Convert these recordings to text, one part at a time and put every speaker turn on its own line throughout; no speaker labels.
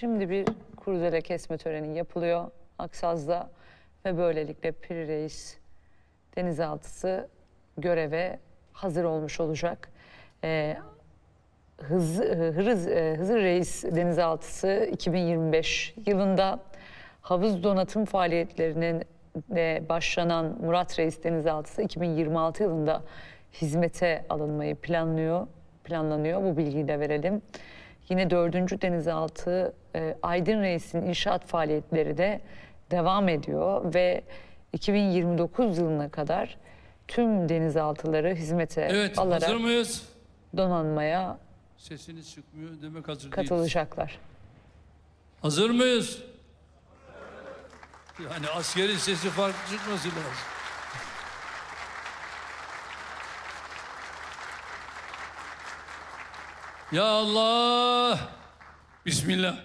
Şimdi bir kurdele kesme töreni yapılıyor Aksaz'da ve böylelikle Piri Reis denizaltısı göreve hazır olmuş olacak. Ee, Hız, Hırız, e, Hızır Reis denizaltısı 2025 yılında havuz donatım faaliyetlerinin de başlanan Murat Reis denizaltısı 2026 yılında hizmete alınmayı planlıyor. Planlanıyor. Bu bilgiyi de verelim. Yine dördüncü denizaltı e, Aydın Reis'in inşaat faaliyetleri de devam ediyor ve 2029 yılına kadar tüm denizaltıları hizmete
Evet,
alarak
hazır mıyız?
donanmaya
Sesiniz çıkmıyor demek hazır değiliz.
katılacaklar.
Hazır mıyız? Yani askerin sesi farklı çıkması lazım. Ya Allah! Bismillah.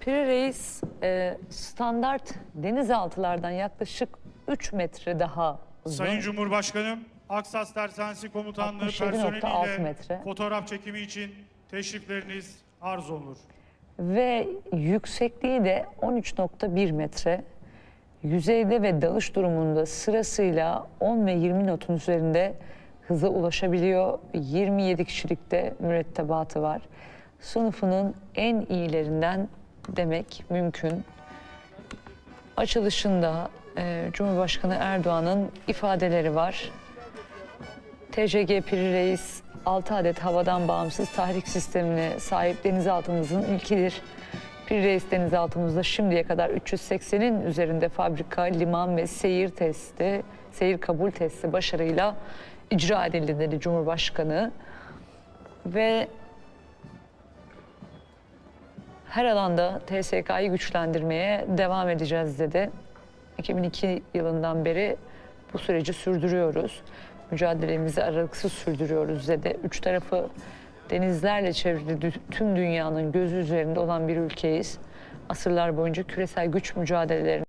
Piri Reis e, standart denizaltılardan yaklaşık 3 metre daha uzun.
Sayın Cumhurbaşkanım, Aksas Tersanesi Komutanlığı
67.6
personeliyle
metre.
fotoğraf çekimi için teşrifleriniz arz olunur.
Ve yüksekliği de 13.1 metre. Yüzeyde ve dalış durumunda sırasıyla 10 ve 20 notun üzerinde hıza ulaşabiliyor. 27 kişilikte mürettebatı var. Sınıfının en iyilerinden demek mümkün. Açılışında e, Cumhurbaşkanı Erdoğan'ın ifadeleri var. TCG Piri Reis 6 adet havadan bağımsız tahrik sistemine sahip denizaltımızın ilkidir. Piri Reis denizaltımızda şimdiye kadar 380'in üzerinde fabrika, liman ve seyir testi, seyir kabul testi başarıyla icra edildi dedi Cumhurbaşkanı. Ve her alanda TSK'yı güçlendirmeye devam edeceğiz dedi. 2002 yılından beri bu süreci sürdürüyoruz. Mücadelemizi aralıksız sürdürüyoruz dedi. Üç tarafı denizlerle çevrili tüm dünyanın gözü üzerinde olan bir ülkeyiz. Asırlar boyunca küresel güç mücadelelerini